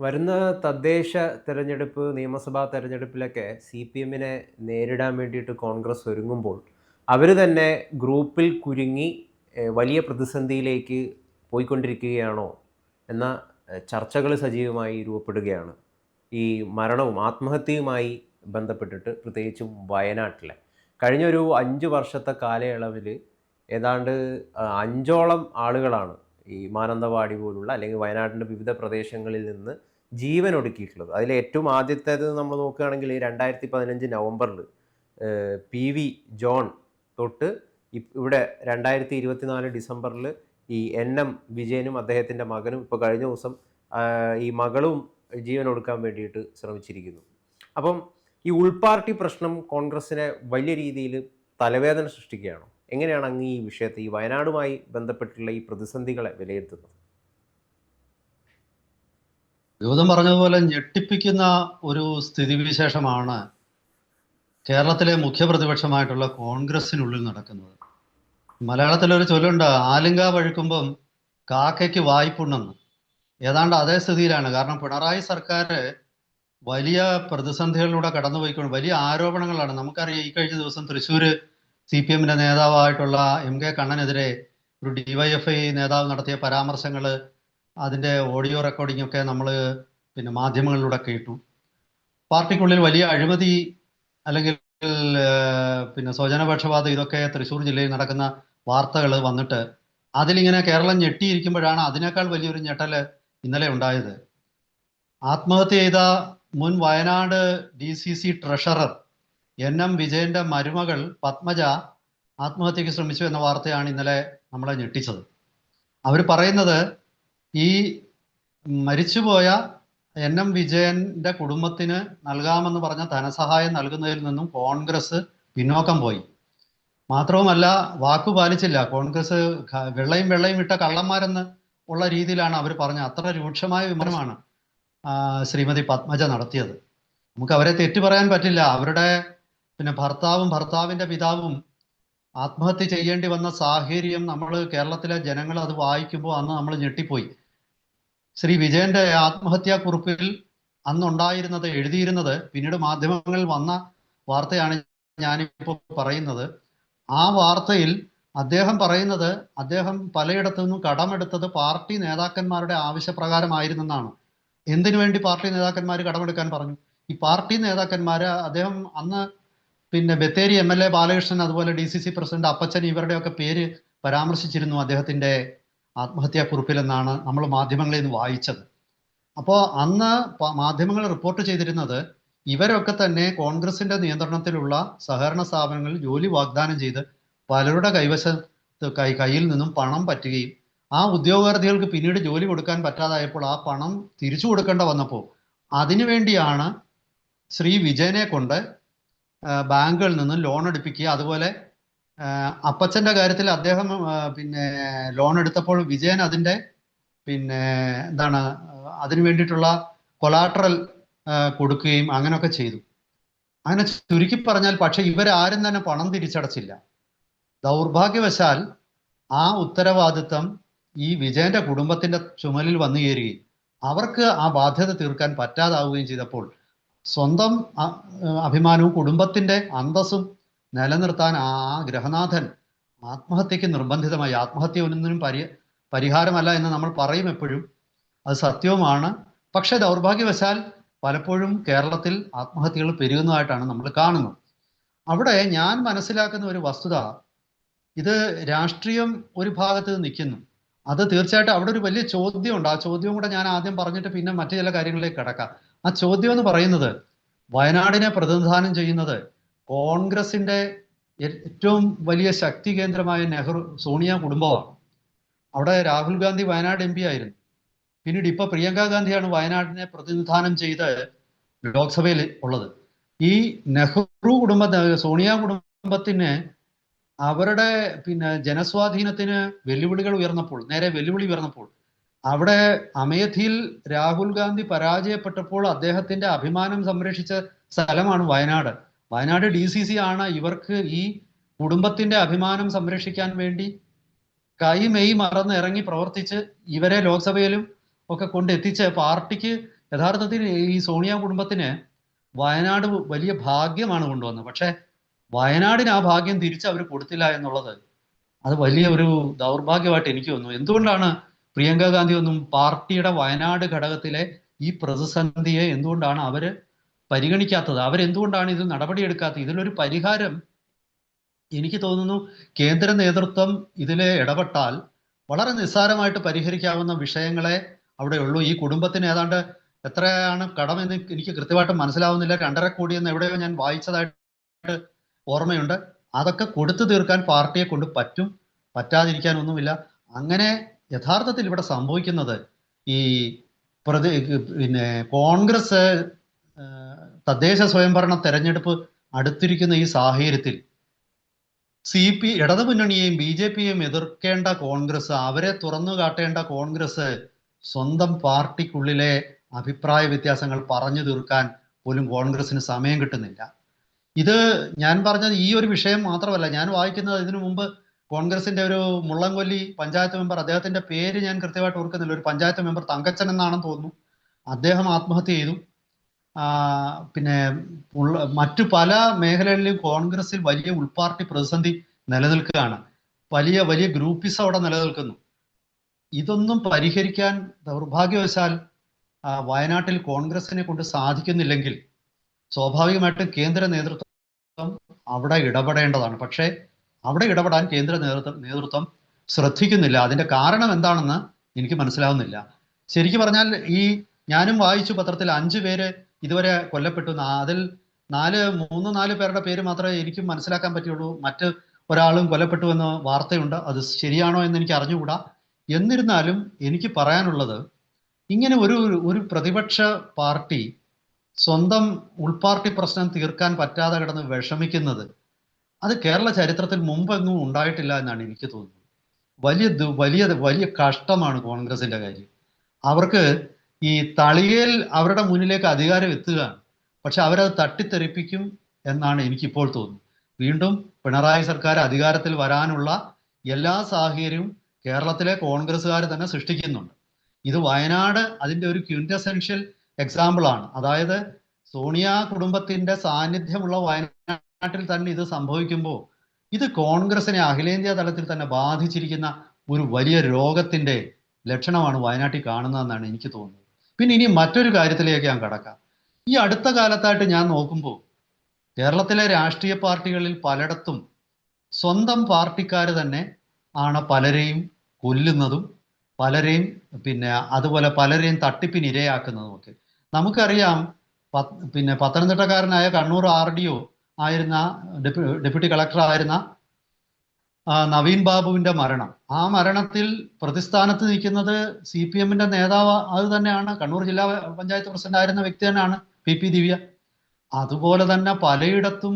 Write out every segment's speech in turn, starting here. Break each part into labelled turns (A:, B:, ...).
A: വരുന്ന തദ്ദേശ തെരഞ്ഞെടുപ്പ് നിയമസഭാ തെരഞ്ഞെടുപ്പിലൊക്കെ സി പി എമ്മിനെ നേരിടാൻ വേണ്ടിയിട്ട് കോൺഗ്രസ് ഒരുങ്ങുമ്പോൾ അവർ തന്നെ ഗ്രൂപ്പിൽ കുരുങ്ങി വലിയ പ്രതിസന്ധിയിലേക്ക് പോയിക്കൊണ്ടിരിക്കുകയാണോ എന്ന ചർച്ചകൾ സജീവമായി രൂപപ്പെടുകയാണ്. ഈ മരണവും ആത്മഹത്യയുമായി ബന്ധപ്പെട്ടിട്ട് പ്രത്യേകിച്ചും വയനാട്ടിലെ കഴിഞ്ഞൊരു അഞ്ച് വർഷത്തെ കാലയളവിൽ ഏതാണ്ട് അഞ്ചോളം ആളുകളാണ് ഈ മാനന്തവാടി പോലുള്ള അല്ലെങ്കിൽ വയനാടിന്റെ വിവിധ പ്രദേശങ്ങളിൽ നിന്ന് ജീവൻ ഒടുക്കിയിട്ടുള്ളത്. അതിൽ ഏറ്റവും ആദ്യത്തേത് നമ്മൾ നോക്കുകയാണെങ്കിൽ രണ്ടായിരത്തി പതിനഞ്ച് നവംബറിൽ പി വി ജോൺ തൊട്ട് ഇവിടെ രണ്ടായിരത്തി ഇരുപത്തിനാല് ഡിസംബറിൽ ഈ എൻ എം വിജയനും അദ്ദേഹത്തിന്റെ മകനും ഇപ്പോൾ കഴിഞ്ഞ ദിവസം ഈ മകളും ജീവൻ ഒടുക്കാൻ വേണ്ടിയിട്ട് ശ്രമിച്ചിരിക്കുന്നു. അപ്പം ഈ ഉൾപാർട്ടി പ്രശ്നം കോൺഗ്രസിനെ വലിയ രീതിയിൽ തലവേദന സൃഷ്ടിക്കുകയാണോ? എങ്ങനെയാണ് അങ്ങ് ഈ വിഷയത്തെ ഈ വയനാടുമായി ബന്ധപ്പെട്ടുള്ള ഈ പ്രതിസന്ധികളെ വിലയിരുത്തുന്നത്?
B: ഗൗതം പറഞ്ഞതുപോലെ ഞെട്ടിപ്പിക്കുന്ന ഒരു സ്ഥിതിവിശേഷമാണ് കേരളത്തിലെ മുഖ്യ പ്രതിപക്ഷമായിട്ടുള്ള കോൺഗ്രസിനുള്ളിൽ നടക്കുന്നത്. മലയാളത്തിലൊരു ചൊല്ലുണ്ട് ആലിങ്ക വഴുക്കുമ്പം കാക്കയ്ക്ക് വായ്പുണ്ടെന്ന്. ഏതാണ്ട് അതേ സ്ഥിതിയിലാണ്. കാരണം പിണറായി സർക്കാർ വലിയ പ്രതിസന്ധികളിലൂടെ കടന്നുപോയിക്കൊണ്ട് വലിയ ആരോപണങ്ങളാണ്. നമുക്കറിയാം ഈ കഴിഞ്ഞ ദിവസം തൃശ്ശൂർ സി പി എമ്മിന്റെ നേതാവായിട്ടുള്ള എം കെ കണ്ണനെതിരെ ഒരു ഡിവൈഎഫ്ഐ നേതാവ് നടത്തിയ പരാമർശങ്ങൾ അതിന്റെ ഓഡിയോ റെക്കോർഡിംഗ് ഒക്കെ നമ്മൾ പിന്നെ മാധ്യമങ്ങളിലൂടെ കേട്ടു പാർട്ടിക്കുള്ളിൽ വലിയ അഴിമതി അല്ലെങ്കിൽ പിന്നെ സ്വജനപക്ഷപാതം ഇതൊക്കെ തൃശ്ശൂർ ജില്ലയിൽ നടക്കുന്ന വാർത്തകൾ വന്നിട്ട് അതിലിങ്ങനെ കേരളം ഞെട്ടിയിരിക്കുമ്പോഴാണ് അതിനേക്കാൾ വലിയൊരു ഞെട്ടൽ ഇന്നലെ ഉണ്ടായത്. ആത്മഹത്യ ചെയ്ത മുൻ Wayanad D C C treasurer N M വിജയന്റെ മരുമകൾ പത്മജ ആത്മഹത്യക്ക് ശ്രമിച്ചു എന്ന വാർത്തയാണ് ഇന്നലെ നമ്മളെ ഞെട്ടിച്ചത്. അവർ പറയുന്നത് ഈ മരിച്ചുപോയ എൻ എം വിജയന്റെ കുടുംബത്തിന് നൽകാമെന്ന് പറഞ്ഞ ധനസഹായം നൽകുന്നതിൽ നിന്നും കോൺഗ്രസ് പിന്നോക്കം പോയി. മാത്രവുമല്ല വാക്കു പാലിച്ചില്ല. കോൺഗ്രസ് വെള്ളയും വെള്ളയും ഇട്ട കള്ളന്മാരെന്ന് ഉള്ള രീതിയിലാണ് അവർ പറഞ്ഞത്. അത്ര രൂക്ഷമായ വിമർശനമാണ് ശ്രീമതി പത്മജ നടത്തിയത്. നമുക്ക് അവരെ തെറ്റു പറയാൻ പറ്റില്ല. അവരുടെ പിന്നെ ഭർത്താവും ഭർത്താവിന്റെ പിതാവും ആത്മഹത്യ ചെയ്യേണ്ടി വന്ന സാഹചര്യം നമ്മൾ കേരളത്തിലെ ജനങ്ങൾ അത് വായിക്കുമ്പോൾ അന്ന് നമ്മൾ ഞെട്ടിപ്പോയി. ശ്രീ വിജയന്റെ ആത്മഹത്യാ കുറിപ്പിൽ അന്നുണ്ടായിരുന്നത് എഴുതിയിരുന്നത് പിന്നീട് മാധ്യമങ്ങളിൽ വന്ന വാർത്തയാണ് ഞാനിപ്പോൾ പറയുന്നത്. ആ വാർത്തയിൽ അദ്ദേഹം പറയുന്നത് അദ്ദേഹം പലയിടത്തു നിന്നും കടമെടുത്തത് പാർട്ടി നേതാക്കന്മാരുടെ ആവശ്യപ്രകാരമായിരുന്നെന്നാണ്. എന്തിനു വേണ്ടി പാർട്ടി നേതാക്കന്മാർ കടമെടുക്കാൻ പറഞ്ഞു? ഈ പാർട്ടി നേതാക്കന്മാർ അദ്ദേഹം അന്ന് പിന്നെ Bathery M L A Balakrishnan അതുപോലെ D C C president Appachan ഇവരുടെയൊക്കെ പേര് പരാമർശിച്ചിരുന്നു അദ്ദേഹത്തിന്റെ ആത്മഹത്യാ കുറിപ്പിലെന്നാണ് നമ്മൾ മാധ്യമങ്ങളിൽ നിന്ന് വായിച്ചത്. അപ്പോൾ അന്ന് മാധ്യമങ്ങൾ റിപ്പോർട്ട് ചെയ്തിരുന്നത് ഇവരൊക്കെ തന്നെ കോൺഗ്രസിന്റെ നിയന്ത്രണത്തിലുള്ള സഹകരണ സ്ഥാപനങ്ങളിൽ ജോലി വാഗ്ദാനം ചെയ്ത് പലരുടെ കൈവശത്ത് കൈ കയ്യിൽ നിന്നും പണം പറ്റുകയും ആ ഉദ്യോഗാർത്ഥികൾക്ക് പിന്നീട് ജോലി കൊടുക്കാൻ പറ്റാതായപ്പോൾ ആ പണം തിരിച്ചു കൊടുക്കേണ്ട വന്നപ്പോൾ അതിനുവേണ്ടിയാണ് ശ്രീ വിജയനെ കൊണ്ട് ബാങ്കുകളിൽ നിന്ന് ലോൺ എടുപ്പിക്കുക അതുപോലെ അപ്പച്ചന്റെ കാര്യത്തിൽ അദ്ദേഹം പിന്നെ ലോൺ എടുത്തപ്പോൾ വിജയൻ അതിന്റെ പിന്നെ എന്താണ് അതിനു വേണ്ടിയിട്ടുള്ള കൊലാട്രൽ കൊടുക്കുകയും അങ്ങനെയൊക്കെ ചെയ്തു. അങ്ങനെ ചുരുക്കി പറഞ്ഞാൽ പക്ഷെ ഇവരാരും തന്നെ പണം തിരിച്ചടച്ചില്ല. ദൗർഭാഗ്യവശാൽ ആ ഉത്തരവാദിത്വം ഈ വിജയന്റെ കുടുംബത്തിന്റെ ചുമലിൽ വന്നു കയറുകയും അവർക്ക് ആ ബാധ്യത തീർക്കാൻ പറ്റാതാവുകയും ചെയ്തപ്പോൾ സ്വന്തം അഭിമാനവും കുടുംബത്തിന്റെ അന്തസ്സും നിലനിർത്താൻ ആ ഗ്രഹനാഥൻ ആത്മഹത്യക്ക് നിർബന്ധിതമായി ആത്മഹത്യ ഒന്നിനും പരി പരിഹാരമല്ല എന്ന് നമ്മൾ പറയും എപ്പോഴും. അത് സത്യവുമാണ്. പക്ഷെ ദൗർഭാഗ്യവശാൽ പലപ്പോഴും കേരളത്തിൽ ആത്മഹത്യകൾ പെരുകുന്നതായിട്ടാണ് നമ്മൾ കാണുന്നത്. അവിടെ ഞാൻ മനസ്സിലാക്കുന്ന ഒരു വസ്തുത ഇത് രാഷ്ട്രീയം ഒരു ഭാഗത്ത് നിൽക്കുന്നു. അത് തീർച്ചയായിട്ടും അവിടെ ഒരു വലിയ ചോദ്യമുണ്ട്. ആ ചോദ്യം കൂടെ ഞാൻ ആദ്യം പറഞ്ഞിട്ട് പിന്നെ മറ്റു ചില കാര്യങ്ങളിലേക്ക് കിടക്കാം. ആ ചോദ്യം എന്ന് പറയുന്നത് വയനാടിനെ പ്രതിനിധാനം ചെയ്യുന്നത് കോൺഗ്രസിന്റെ ഏറ്റവും വലിയ ശക്തി കേന്ദ്രമായ നെഹ്റു സോണിയ കുടുംബമാണ്. അവിടെ രാഹുൽ ഗാന്ധി വയനാട് എം പി ആയിരുന്നു. പിന്നീട് ഇപ്പൊ പ്രിയങ്ക ഗാന്ധിയാണ് വയനാടിനെ പ്രതിനിധാനം ചെയ്ത് ലോക്സഭയിൽ ഉള്ളത്. ഈ നെഹ്റു കുടുംബ സോണിയ കുടുംബത്തിന് അവരുടെ പിന്നെ ജനസ്വാധീനത്തിന് വെല്ലുവിളികൾ ഉയർന്നപ്പോൾ നേരെ വെല്ലുവിളി ഉയർന്നപ്പോൾ അവിടെ അമേധിയിൽ രാഹുൽ ഗാന്ധി പരാജയപ്പെട്ടപ്പോൾ അദ്ദേഹത്തിന്റെ അഭിമാനം സംരക്ഷിച്ച സ്ഥലമാണ് Wayanad. Wayanad D C C ആണ് ഇവർക്ക് ഈ കുടുംബത്തിന്റെ അഭിമാനം സംരക്ഷിക്കാൻ വേണ്ടി കൈ മെയ് മറന്ന് ഇറങ്ങി പ്രവർത്തിച്ച് ഇവരെ ലോക്സഭയിലും ഒക്കെ കൊണ്ടെത്തിച്ച് പാർട്ടിക്ക് യഥാർത്ഥത്തിൽ ഈ സോണിയ കുടുംബത്തിന് വയനാട് വലിയ ഭാഗ്യമാണ് കൊണ്ടുവന്നത്. പക്ഷേ വയനാടിന് ആ ഭാഗ്യം തിരിച്ച് അവർ കൊടുത്തില്ല എന്നുള്ളത് അത് വലിയ ഒരു ദൗർഭാഗ്യമായിട്ട് എനിക്ക് തോന്നുന്നു. എന്തുകൊണ്ടാണ് പ്രിയങ്ക ഗാന്ധി ഒന്നും പാർട്ടിയുടെ വയനാട് ഘടകത്തിലെ ഈ പ്രതിസന്ധിയെ എന്തുകൊണ്ടാണ് അവർ പരിഗണിക്കാത്തത്. അവരെന്തുകൊണ്ടാണ് ഇത് നടപടിയെടുക്കാത്തത്? ഇതിലൊരു പരിഹാരം എനിക്ക് തോന്നുന്നു കേന്ദ്ര നേതൃത്വം ഇതിലെ ഇടപെട്ടാൽ വളരെ നിസ്സാരമായിട്ട് പരിഹരിക്കാവുന്ന വിഷയങ്ങളെ അവിടെ ഉള്ളൂ. ഈ കുടുംബത്തിന് ഏതാണ്ട് എത്രയാണ് കടമെന്ന് എനിക്ക് കൃത്യമായിട്ട് മനസ്സിലാവുന്നില്ല. രണ്ടര എന്ന് എവിടെയോ ഞാൻ വായിച്ചതായിട്ട് ഓർമ്മയുണ്ട്. അതൊക്കെ കൊടുത്തു തീർക്കാൻ പാർട്ടിയെ കൊണ്ട് പറ്റും പറ്റാതിരിക്കാനൊന്നുമില്ല. അങ്ങനെ യഥാർത്ഥത്തിൽ ഇവിടെ സംഭവിക്കുന്നത് ഈ പ്രതി പിന്നെ കോൺഗ്രസ് തദ്ദേശ സ്വയംഭരണ തെരഞ്ഞെടുപ്പ് അടുത്തിരിക്കുന്ന ഈ സാഹചര്യത്തിൽ സി പി ഇടതുമുന്നണിയെയും ബി ജെ പിയെയും എതിർക്കേണ്ട കോൺഗ്രസ് അവരെ തുറന്നു കാട്ടേണ്ട കോൺഗ്രസ് സ്വന്തം പാർട്ടിക്കുള്ളിലെ അഭിപ്രായ വ്യത്യാസങ്ങൾ പറഞ്ഞു തീർക്കാൻ പോലും കോൺഗ്രസിന് സമയം കിട്ടുന്നില്ല. ഇത് ഞാൻ പറഞ്ഞത് ഈ ഒരു വിഷയം മാത്രമല്ല. ഞാൻ വായിക്കുന്നത് ഇതിനു മുമ്പ് കോൺഗ്രസിന്റെ ഒരു മുള്ളംകൊല്ലി പഞ്ചായത്ത് മെമ്പർ അദ്ദേഹത്തിന്റെ പേര് ഞാൻ കൃത്യമായിട്ട് ഓർക്കുന്നില്ല. ഒരു പഞ്ചായത്ത് മെമ്പർ തങ്കച്ചൻ എന്നാണെന്ന് തോന്നുന്നു. അദ്ദേഹം ആത്മഹത്യ ചെയ്തു. പിന്നെ മറ്റു പല മേഖലകളിലും കോൺഗ്രസിൽ വലിയ ഉൾപാർട്ടി പ്രതിസന്ധി നിലനിൽക്കുകയാണ്. വലിയ വലിയ ഗ്രൂപ്പിസം അവിടെ നിലനിൽക്കുന്നു. ഇതൊന്നും പരിഹരിക്കാൻ ദൗർഭാഗ്യവശാൽ വയനാട്ടിൽ കോൺഗ്രസിനെ കൊണ്ട് സാധിക്കുന്നില്ലെങ്കിൽ സ്വാഭാവികമായിട്ടും കേന്ദ്ര നേതൃത്വം അവിടെ ഇടപെടേണ്ടതാണ്. പക്ഷേ അവിടെ ഇടപെടാൻ കേന്ദ്ര നേതൃത്വം നേതൃത്വം ശ്രദ്ധിക്കുന്നില്ല. അതിന്റെ കാരണം എന്താണെന്ന് എനിക്ക് മനസ്സിലാവുന്നില്ല. ശരിക്കും പറഞ്ഞാൽ ഈ ഞാനും വായിച്ചു പത്രത്തിൽ അഞ്ചു പേര് ഇതുവരെ കൊല്ലപ്പെട്ടു. അതിൽ നാല് മൂന്ന് നാല് പേരുടെ പേര് മാത്രമേ എനിക്കും മനസ്സിലാക്കാൻ പറ്റുള്ളൂ മറ്റ് ഒരാളും കൊല്ലപ്പെട്ടു എന്ന വാർത്തയുണ്ട്. അത് ശരിയാണോ എന്ന് എനിക്ക് അറിഞ്ഞുകൂടാ. എന്നിരുന്നാലും എനിക്ക് പറയാനുള്ളത് ഇങ്ങനെ ഒരു ഒരു പ്രതിപക്ഷ പാർട്ടി സ്വന്തം ഉൾപാർട്ടി പ്രശ്നം തീർക്കാൻ പറ്റാതെ കിടന്ന് വിഷമിക്കുന്നത് അത് കേരള ചരിത്രത്തിൽ മുമ്പെങ്ങും ഉണ്ടായിട്ടില്ല എന്നാണ് എനിക്ക് തോന്നുന്നത്. വലിയ വലിയ വലിയ കഷ്ടമാണ് കോൺഗ്രസിന്റെ കാര്യം. അവർക്ക് ഈ തളികയിൽ അവരുടെ മുന്നിലേക്ക് അധികാരം എത്തുകയാണ്. പക്ഷെ അവരത് തട്ടിത്തെറിപ്പിക്കും എന്നാണ് എനിക്കിപ്പോൾ തോന്നുന്നത്. വീണ്ടും പിണറായി സർക്കാർ അധികാരത്തിൽ വരാനുള്ള എല്ലാ സാഹചര്യവും കേരളത്തിലെ കോൺഗ്രസ്സുകാർ തന്നെ സൃഷ്ടിക്കുന്നുണ്ട്. ഇത് വയനാട് അതിന്റെ ഒരു ക്യൂന്റസെൻഷ്യൽ എക്സാമ്പിൾ ആണ്. അതായത് സോണിയ കുടുംബത്തിന്റെ സാന്നിധ്യമുള്ള വയനാട്ടിൽ തന്നെ ഇത് സംഭവിക്കുമ്പോൾ ഇത് കോൺഗ്രസിനെ അഖിലേന്ത്യാ തലത്തിൽ തന്നെ ബാധിച്ചിരിക്കുന്ന ഒരു വലിയ രോഗത്തിന്റെ ലക്ഷണമാണ് വയനാട്ടിൽ കാണുന്നതെന്നാണ് എനിക്ക് തോന്നുന്നത്. പിന്നെ ഇനി മറ്റൊരു കാര്യത്തിലേക്ക് ഞാൻ കടക്കാം. ഈ അടുത്ത കാലത്തായിട്ട് ഞാൻ നോക്കുമ്പോൾ കേരളത്തിലെ രാഷ്ട്രീയ പാർട്ടികളിൽ പലയിടത്തും സ്വന്തം പാർട്ടിക്കാർ തന്നെ ആണ് പലരെയും കൊല്ലുന്നതും പലരെയും പിന്നെ അതുപോലെ പലരെയും തട്ടിപ്പിന് ഇരയാക്കുന്നതും ഒക്കെ നമുക്കറിയാം പിന്നെ പത്തനംതിട്ടക്കാരനായ കണ്ണൂർ ആർ ഡി ഒ ആയിരുന്ന ഡെപ്യൂട്ടി കളക്ടർ ആയിരുന്ന നവീൻ ബാബുവിന്റെ മരണം. ആ മരണത്തിൽ പ്രതിസ്ഥാനത്ത് നിൽക്കുന്നത് സി പി എമ്മിന്റെ നേതാവ് അത് തന്നെയാണ്. കണ്ണൂർ ജില്ലാ പഞ്ചായത്ത് പ്രസിഡന്റ് ആയിരുന്ന വ്യക്തി തന്നെയാണ് പി പി ദിവ്യ. അതുപോലെ തന്നെ പലയിടത്തും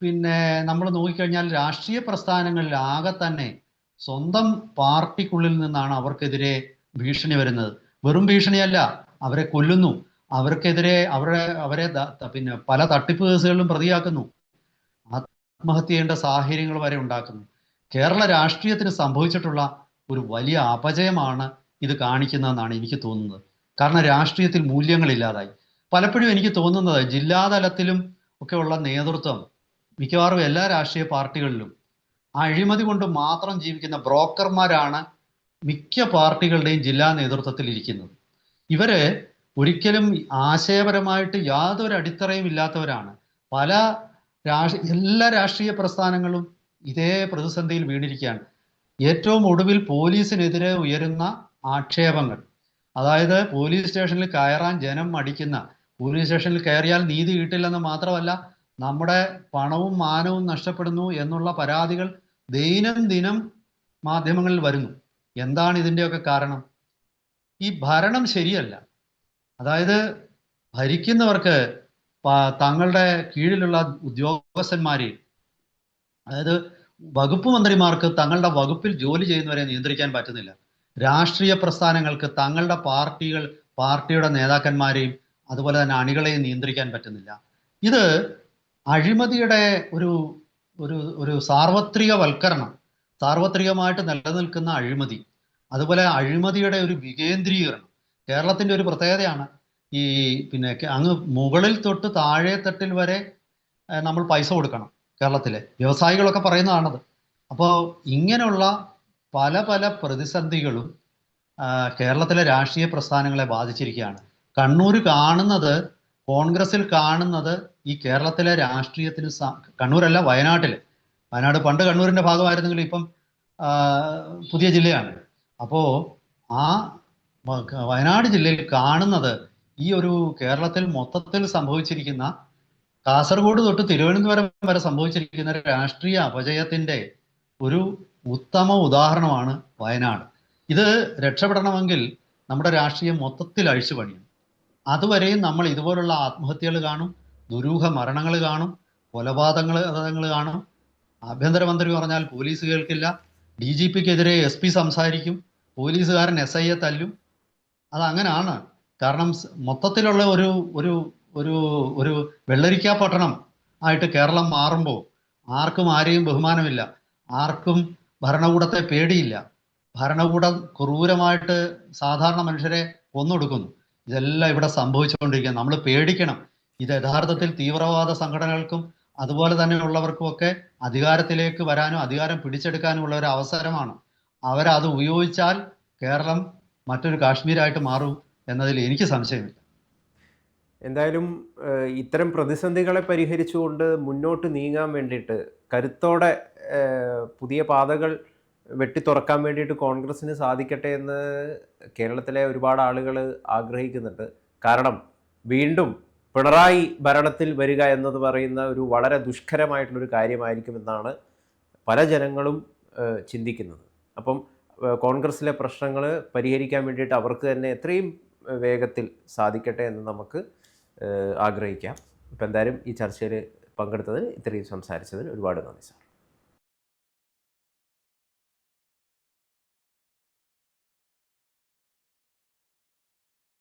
B: പിന്നെ നമ്മൾ നോക്കിക്കഴിഞ്ഞാൽ രാഷ്ട്രീയ പ്രസ്ഥാനങ്ങളിൽ ആകെ തന്നെ സ്വന്തം പാർട്ടിക്കുള്ളിൽ നിന്നാണ് അവർക്കെതിരെ ഭീഷണി വരുന്നത്. വെറും ഭീഷണിയല്ല അവരെ കൊല്ലുന്നു. അവർക്കെതിരെ അവരെ അവരെ പിന്നെ പല തട്ടിപ്പ് കേസുകളിലും പ്രതിയാക്കുന്നു. ആത്മഹത്യ ചെയ്യേണ്ട സാഹചര്യങ്ങൾ വരെ ഉണ്ടാക്കുന്നു. കേരള രാഷ്ട്രീയത്തിന് സംഭവിച്ചിട്ടുള്ള ഒരു വലിയ അപജയമാണ് ഇത് കാണിക്കുന്നതെന്നാണ് എനിക്ക് തോന്നുന്നത്. കാരണം രാഷ്ട്രീയത്തിൽ മൂല്യങ്ങളില്ലാതായി പലപ്പോഴും എനിക്ക് തോന്നുന്നത് ജില്ലാതലത്തിലും ഒക്കെ ഉള്ള നേതൃത്വം മിക്കവാറും എല്ലാ രാഷ്ട്രീയ പാർട്ടികളിലും അഴിമതി കൊണ്ട് മാത്രം ജീവിക്കുന്ന ബ്രോക്കർമാരാണ് മിക്ക പാർട്ടികളുടെയും ജില്ലാ നേതൃത്വത്തിൽ ഇരിക്കുന്നത്. ഇവർ ഒരിക്കലും ആശയപരമായിട്ട് യാതൊരു അടിത്തറയും ഇല്ലാത്തവരാണ്. പല രാഷ്ട്ര എല്ലാ രാഷ്ട്രീയ പ്രസ്ഥാനങ്ങളും ഇതേ പ്രതിസന്ധിയിൽ വീണിരിക്കുകയാണ്. ഏറ്റവും ഒടുവിൽ പോലീസിനെതിരെ ഉയരുന്ന ആക്ഷേപങ്ങൾ. അതായത് പോലീസ് സ്റ്റേഷനിൽ കയറാൻ ജനം മടിക്കുന്ന പോലീസ് സ്റ്റേഷനിൽ കയറിയാൽ നീതി കിട്ടില്ലെന്ന് മാത്രമല്ല നമ്മുടെ പണവും മാനവും നഷ്ടപ്പെടുന്നു എന്നുള്ള പരാതികൾ ദൈനംദിനം മാധ്യമങ്ങളിൽ വരുന്നു. എന്താണ് ഇതിന്റെയൊക്കെ കാരണം? ഈ ഭരണം ശരിയല്ല. അതായത് ഭരിക്കുന്നവർക്ക് തങ്ങളുടെ കീഴിലുള്ള ഉദ്യോഗസ്ഥന്മാരെ അതായത് വകുപ്പ് മന്ത്രിമാർക്ക് തങ്ങളുടെ വകുപ്പിൽ ജോലി ചെയ്യുന്നവരെ നിയന്ത്രിക്കാൻ പറ്റുന്നില്ല. രാഷ്ട്രീയ പ്രസ്ഥാനങ്ങൾക്ക് തങ്ങളുടെ പാർട്ടികൾ പാർട്ടിയുടെ നേതാക്കന്മാരെയും അതുപോലെ തന്നെ അണികളെയും നിയന്ത്രിക്കാൻ പറ്റുന്നില്ല. ഇത് അഴിമതിയുടെ ഒരു ഒരു ഒരു സാർവത്രികവൽക്കരണം സാർവത്രികമായിട്ട് നിലനിൽക്കുന്ന അഴിമതി അതുപോലെ അഴിമതിയുടെ ഒരു വികേന്ദ്രീകരണം. കേരളത്തിന്റെ ഒരു പ്രത്യേകതയാണ് ഈ പിന്നെ അങ്ങ് മുകളിൽ തൊട്ട് താഴെ തട്ടിൽ വരെ നമ്മൾ പൈസ കൊടുക്കണം. കേരളത്തിലെ വ്യവസായികളൊക്കെ പറയുന്നതാണത്. അപ്പോൾ ഇങ്ങനെയുള്ള പല പല പ്രതിസന്ധികളും കേരളത്തിലെ രാഷ്ട്രീയ പ്രസ്ഥാനങ്ങളെ ബാധിച്ചിരിക്കുകയാണ്. കണ്ണൂർ കാണുന്നത് കോൺഗ്രസിൽ കാണുന്നത് ഈ കേരളത്തിലെ രാഷ്ട്രീയത്തിന് കണ്ണൂരല്ല വയനാട്ടിൽ വയനാട് പണ്ട് കണ്ണൂരിന്റെ ഭാഗമായിരുന്നെങ്കിൽ ഇപ്പം പുതിയ ജില്ലയാണ്. അപ്പോൾ ആ വയനാട് ജില്ലയിൽ കാണുന്നത് ഈ ഒരു കേരളത്തിൽ മൊത്തത്തിൽ സംഭവിച്ചിരിക്കുന്ന കാസർഗോഡ് തൊട്ട് തിരുവനന്തപുരം വരെ സംഭവിച്ചിരിക്കുന്ന രാഷ്ട്രീയ അപജയത്തിന്റെ ഒരു ഉത്തമ ഉദാഹരണമാണ് വയനാട്. ഇത് രക്ഷപ്പെടണമെങ്കിൽ നമ്മുടെ രാഷ്ട്രീയം മൊത്തത്തിൽ അഴിച്ചു പണിയും അതുവരെയും നമ്മൾ ഇതുപോലുള്ള ആത്മഹത്യകൾ കാണും ദുരൂഹ മരണങ്ങൾ കാണും കൊലപാതകങ്ങൾ കാണും. ആഭ്യന്തരമന്ത്രി പറഞ്ഞാൽ പോലീസ് കേൾക്കില്ല. ഡി ജി പിക്കെതിരെ എസ് പി സംസാരിക്കും പോലീസുകാരൻ എസ് ഐയെ തല്ലും. അത് അങ്ങനെയാണ് കാരണം മൊത്തത്തിലുള്ള ഒരു ഒരു ഒരു ഒരു വെള്ളരിക്ക പട്ടണം ആയിട്ട് കേരളം മാറുമ്പോൾ ആർക്കും ആരെയും ബഹുമാനമില്ല. ആർക്കും ഭരണകൂടത്തെ പേടിയില്ല. ഭരണകൂടം ക്രൂരമായിട്ട് സാധാരണ മനുഷ്യരെ കൊന്നൊടുക്കുന്നു. ഇതെല്ലാം ഇവിടെ സംഭവിച്ചുകൊണ്ടിരിക്കുക നമ്മൾ പേടിക്കണം. ഇത് യഥാർത്ഥത്തിൽ തീവ്രവാദ സംഘടനകൾക്കും അതുപോലെ തന്നെയുള്ളവർക്കുമൊക്കെ അധികാരത്തിലേക്ക് വരാനും അധികാരം പിടിച്ചെടുക്കാനുമുള്ള ഒരു അവസരമാണ്. അവരത് ഉപയോഗിച്ചാൽ കേരളം മറ്റൊരു കാശ്മീരായിട്ട് മാറും എന്നതിൽ എനിക്ക് സംശയമില്ല.
A: എന്തായാലും ഇത്തരം പ്രതിസന്ധികളെ പരിഹരിച്ചുകൊണ്ട് മുന്നോട്ട് നീങ്ങാൻ വേണ്ടിയിട്ട് കരുത്തോടെ പുതിയ പാതകൾ വെട്ടി തുറക്കാൻ വേണ്ടിയിട്ട് കോൺഗ്രസ്സിന് സാധിക്കട്ടെ എന്ന് കേരളത്തിലെ ഒരുപാട് ആളുകൾ ആഗ്രഹിക്കുന്നുണ്ട്. കാരണം വീണ്ടും പിണറായി ഭരണത്തിൽ വരിക എന്നത് പറയുന്ന ഒരു വളരെ ദുഷ്കരമായിട്ടുള്ളൊരു കാര്യമായിരിക്കുമെന്നാണ് പല ജനങ്ങളും ചിന്തിക്കുന്നത്. അപ്പം കോൺഗ്രസ്സിലെ പ്രശ്നങ്ങൾ പരിഹരിക്കാൻ വേണ്ടിയിട്ട് അവർക്ക് തന്നെ എത്രയും വേഗത്തിൽ സാധിക്കട്ടെ എന്ന് നമുക്ക് ആഗ്രഹിക്കാം. ഇപ്പം എന്തായാലും ഈ ചർച്ചയിൽ പങ്കെടുത്തതിന് ഇത്രയും സംസാരിച്ചതിന് ഒരുപാട് നന്ദി സാർ.